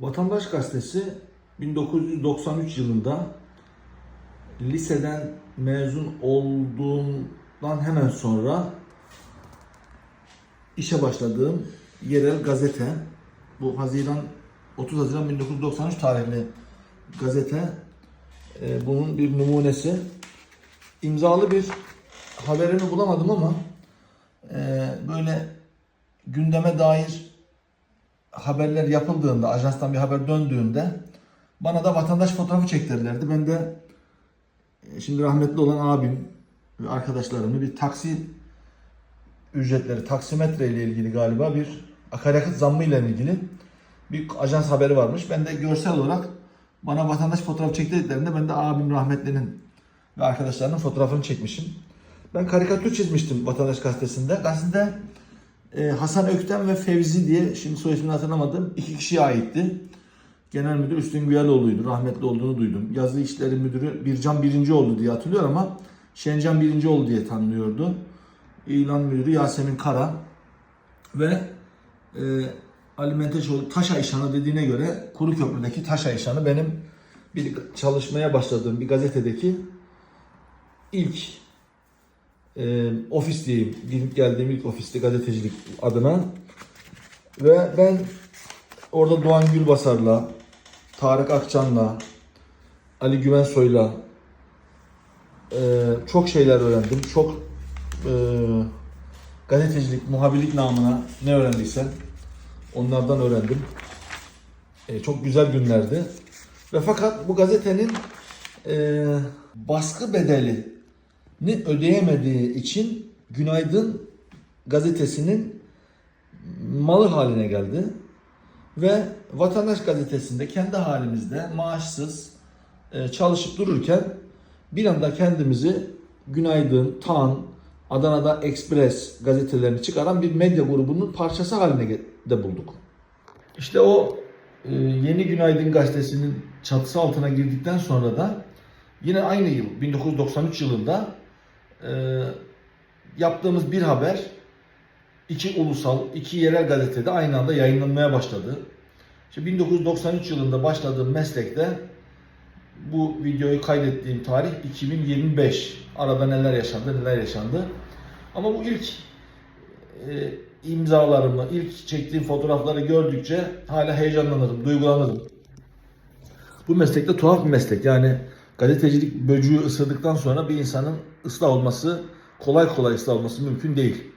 Vatandaş Gazetesi 1993 yılında liseden mezun olduğumdan hemen sonra işe başladığım yerel gazete. Bu Haziran 30 Haziran 1993 tarihli gazete. Ee, bunun bir numunesi. İmzalı bir haberini bulamadım ama e, böyle gündeme dair haberler yapıldığında, ajanstan bir haber döndüğünde bana da vatandaş fotoğrafı çektirirlerdi. Ben de e, şimdi rahmetli olan abim ve arkadaşlarımla bir taksi ücretleri, taksimetre ile ilgili galiba bir akaryakıt zammı ile ilgili bir ajans haberi varmış. Ben de görsel olarak bana vatandaş fotoğrafı çektirdiklerinde ben de abim rahmetlinin ve arkadaşlarının fotoğrafını çekmişim. Ben karikatür çizmiştim Vatandaş Gazetesi'nde. Gazetede e, Hasan Ökten ve Fevzi diye şimdi soy ismini hatırlamadım. iki kişiye aitti. Genel müdür Üstün Güyeloğlu'ydu. Rahmetli olduğunu duydum. Yazı işleri müdürü Bircan birinci oldu diye hatırlıyorum ama Şencan birinci oldu diye tanınıyordu. İlan müdürü Yasemin Kara ve e, Ali Menteşoğlu Taşa İşanı dediğine göre Kuru Köprü'deki Taşa İşanı benim bir çalışmaya başladığım bir gazetedeki ilk e, ofis diyeyim. Gidip geldiğim ilk ofisti gazetecilik adına. Ve ben orada Doğan Gülbasar'la, Tarık Akçan'la, Ali Güvensoy'la e, çok şeyler öğrendim. Çok e, gazetecilik, muhabirlik namına ne öğrendiysem onlardan öğrendim. E, çok güzel günlerdi. Ve fakat bu gazetenin e, baskı bedeli ni ödeyemediği için Günaydın gazetesinin malı haline geldi. Ve Vatandaş gazetesinde kendi halimizde maaşsız e, çalışıp dururken bir anda kendimizi Günaydın, Tan, Adana'da Express gazetelerini çıkaran bir medya grubunun parçası haline de bulduk. İşte o e, Yeni Günaydın gazetesinin çatısı altına girdikten sonra da yine aynı yıl 1993 yılında e, yaptığımız bir haber iki ulusal, iki yerel gazetede aynı anda yayınlanmaya başladı. İşte 1993 yılında başladığım meslekte bu videoyu kaydettiğim tarih 2025. Arada neler yaşandı, neler yaşandı. Ama bu ilk e, imzalarımı, ilk çektiğim fotoğrafları gördükçe hala heyecanlanırım, duygulanırım. Bu meslekte tuhaf bir meslek. Yani gazetecilik böcüğü ısırdıktan sonra bir insanın ıslah olması, kolay kolay ıslah olması mümkün değil.